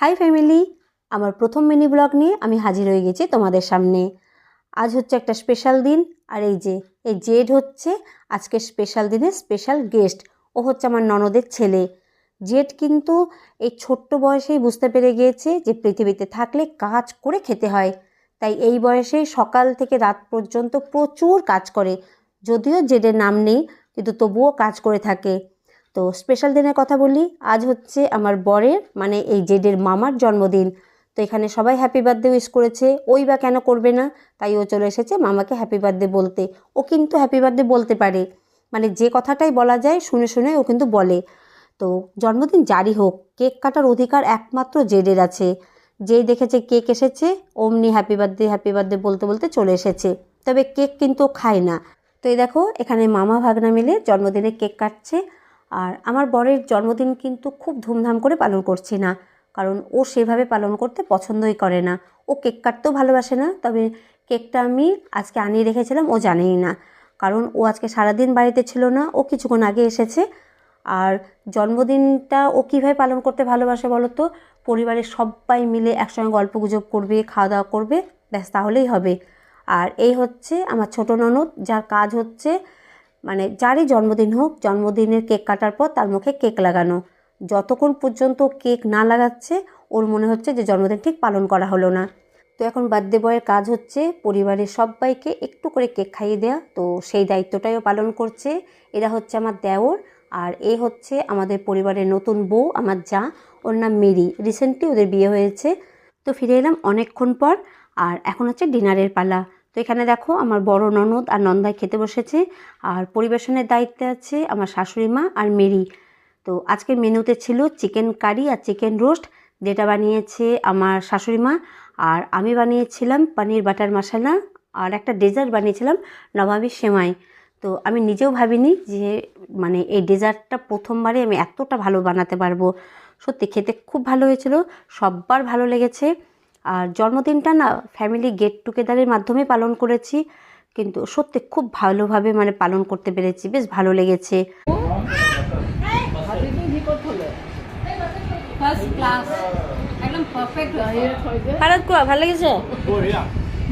High family আমার প্রথম mini blog নিয়ে আমি হাজির হয়ে গেছি তোমাদের সামনে। আজ হচ্ছে একটা স্পেশাল দিন, আর এই যে, এই জেড হচ্ছে আজকে স্পেশাল দিনে স্পেশাল গেস্ট ও হচ্ছে আমার ননদের ছেলে। জেড কিন্তু এই ছোট্ট বয়সেই বুঝতে পেরে গিয়েছে যে পৃথিবীতে থাকলে কাজ করে খেতে হয়। তাই এই বয়সে সকাল থেকে রাত পর্যন্ত প্রচুর কাজ করে। যদিও জেডের নাম নেই, কিন্তু তবুও কাজ করে থাকে। তো স্পেশাল দিনের কথা বলি, আজ হচ্ছে আমার বরের মানে এই জেডের মামার জন্মদিন। তো এখানে সবাই হ্যাপি বার্থডে উইশ করেছে, ওই বা কেন করবে না, তাই ও চলে এসেছে মামাকে হ্যাপি বার্থডে বলতে। ও কিন্তু হ্যাপি বার্থডে বলতে পারে মানে যে কথাটাই বলা যায় শুনে শুনে ও কিন্তু বলে। তো জন্মদিন জারি হোক, কেক কাটার অধিকার একমাত্র জেডের আছে। যেই দেখেছে কেক এসেছে, অমনি হ্যাপি বার্থডে হ্যাপি বার্থডে বলতে বলতে চলে এসেছে। তবে কেক কিন্তু খায় না। তো এই দেখো, এখানে মামা ভাগনা মিলে জন্মদিনে কেক কাটছে। আর আমার বরের জন্মদিন কিন্তু খুব ধুমধাম করে পালন করছি না, কারণ ও সেভাবে পালন করতে পছন্দই করে না। ও কেক কাটতেও ভালোবাসে না, তবে কেকটা আমি আজকে আনিয়ে রেখেছিলাম, ও জানেই না। কারণ ও আজকে সারাদিন বাড়িতে ছিল না, ও কিছুক্ষণ আগে এসেছে। আর জন্মদিনটা ও কীভাবে পালন করতে ভালোবাসে বলো তো? পরিবারের সবাই মিলে একসঙ্গে গল্প গুজব করবে, খাওয়া দাওয়া করবে, ব্যাস তাহলেই হবে। আর এই হচ্ছে আমার ছোট ননদ, যার কাজ হচ্ছে মানে যারই জন্মদিন হোক, জন্মদিনের কেক কাটার পর তার মুখে কেক লাগানো। যতক্ষণ পর্যন্ত কেক না লাগাচ্ছে, ওর মনে হচ্ছে যে জন্মদিন ঠিক পালন করা হলো না। তো এখন বার্থডে বয়ের কাজ হচ্ছে পরিবারের সবাইকে একটু করে কেক খাইয়ে দেওয়া তো সেই দায়িত্বটাইও পালন করছে। এরা হচ্ছে আমার দেওর আর এ হচ্ছে আমাদের পরিবারের নতুন বউ, আমার যা। ওর নাম মেরি। রিসেন্টলি ওদের বিয়ে হয়েছে। তো ফিরে এলাম অনেকক্ষণ পর আর এখন হচ্ছে ডিনারের পালা। তো এখানে দেখো আমার বড় ননদ আর নন্দাই খেতে বসেছে, আর পরিবেশনের দায়িত্বে আছে আমার শাশুড়ি মা আর মেরি। তো আজকের মেনুতে ছিল চিকেন কারি আর চিকেন রোস্ট, যেটা বানিয়েছে আমার শাশুড়ি মা, আর আমি বানিয়েছিলাম পনির বাটার মশলা, আর একটা ডেজার্ট বানিয়েছিলাম নবাবী সেমাই। তো আমি নিজেও ভাবিনি যে মানে এই ডেজার্টটা প্রথমবারে আমি এতটা ভালো বানাতে পারব। সত্যি খেতে খুব ভালো হয়েছিল, সববার ভালো লেগেছে। আর জন্মদিনটা না ফ্যামিলি গেট টুগেদারের মাধ্যমে পালন করেছি। কিন্তু সত্যি খুব ভালোভাবে মানে পালন করতে পেরেছি বেশ ভালো লেগেছে। ফার্স্ট ক্লাস একদম পারফেক্ট কোৱা ভালো লাগিছে?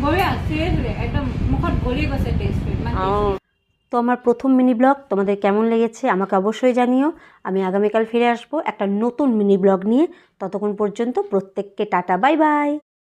বঢ়িয়া চিৰিয়াছলি একদম মুখত গলি গৈছে টেষ্টটো ইমান তো আমার প্রথম মিনি ব্লগ তোমাদের কেমন লেগেছে আমাকে অবশ্যই জানিও। আমি আগামীকাল ফিরে আসব একটা নতুন মিনি ব্লগ নিয়ে। ততক্ষণ পর্যন্ত প্রত্যেককে টাটা, বাই বাই।